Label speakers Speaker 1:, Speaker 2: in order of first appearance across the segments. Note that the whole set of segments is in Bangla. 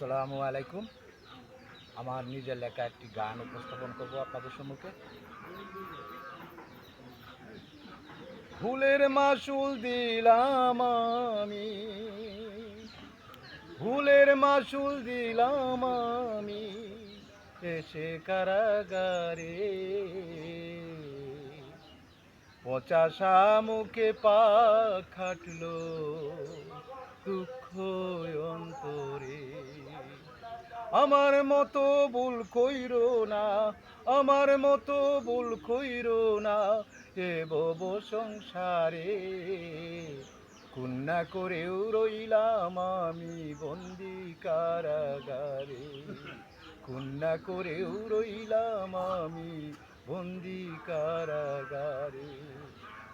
Speaker 1: আসসালামু আলাইকুম। আমার নিজের লেখা একটি গান উপস্থাপন করব আপনাদের সম্মুখে। ভুলের মাসুল দিলাম আমি। ভুলের মাসুল দিলাম আমি এসে কারাগারে। পচা শামুকে পা খাটলো দুঃখ অন্তরে। আমার মতো ভুল কইরো না, আমার মতো ভুল কইরো না এ বব সংসারে। কুন্না করেও রইলাম আমি বন্দি কারাগারে। কুন্না করেও রইলাম আমি বন্দি কারাগারে।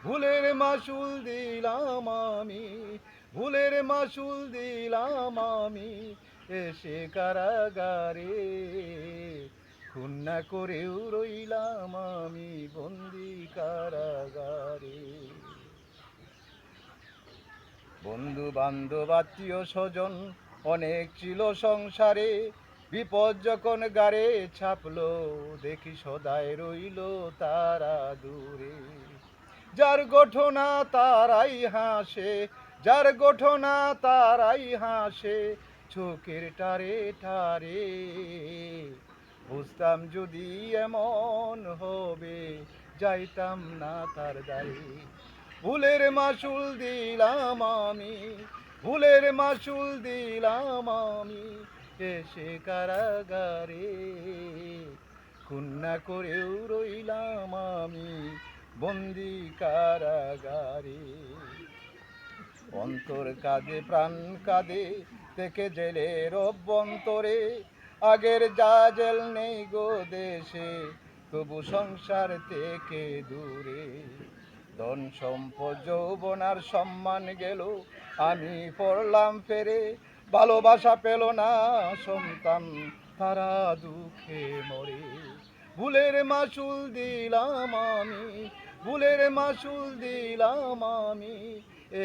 Speaker 1: ভুলের মাসুল দিলাম আমি, ভুলের মাসুল দিলাম আমি এসে কারাগারে খুন্না করেও রইলাম আমি বন্দি কারাগারে। বন্ধু বান্ধব আত্মীয় স্বজন অনেক ছিল সংসারে, বিপদ যখন গাড়ে ছাপলো, দেখি সদায় রইল তারা দূরে। যার গঠনা তারাই হাসে, যার গঠনা তারাই হাসে চোখের টারে টারে বুঝতাম যদি এমন হবে, যাইতাম না তার দাঁড়ে ভুলের মাসুল দিলাম আমি, ভুলের মাসুল দিলাম আমি এসে কারাগারে। খুন্না করেও রইলাম আমি বন্দি কারাগারে। অন্তর কাঁদে, প্রাণ কাঁদে থেকে জেলের অভ্যন্তরে, আগের যা জেল নেই গো দেশে, তবু সংসার থেকে দূরে। ধন সম্পদ যৌবনার সম্মান গেল, আমি পড়লাম ফেরে, ভালোবাসা পেল না সন্তান, তারা দুঃখে মরে। ভুলের মাসুল দিলাম আমি, ভুলের মাসুল দিলাম আমি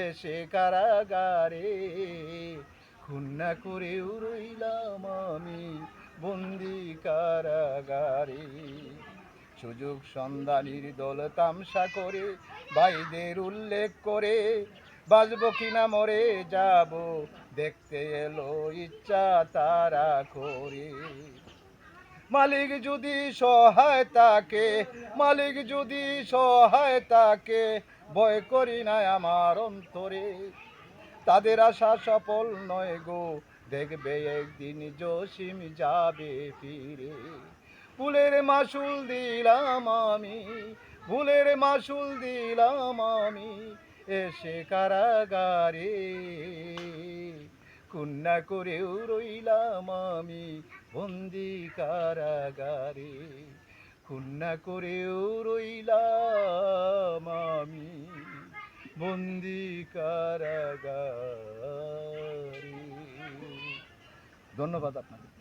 Speaker 1: এসে কারাগারে। খুন্না করেও রইলাম আমি বন্দি কারাগারে। সুযোগ সন্ধানীর দল তামসা করে ভাইদের উল্লেখ করে বাজবো কিনা মরে যাব, দেখতে এলো ইচ্ছা তারা করে। মালিক যদি সহায় তাকে, মালিক যদি সহায় তাকে, ভয় করি না আমার অন্তরে। তাদের আশা সফল নয় গো। দেখবে একদিন জসিম যাবে ফিরে। ফুলের মাসুল দিলাম আমি, ফুলের মাসুল দিলাম আমি এসে কারাগারে। কুন্না করেও রইলাম আমি বন্দি কারাগারে। খুন্না করেও রইলাম আমি বন্দি কারাগারি ধন্যবাদ আপনাকে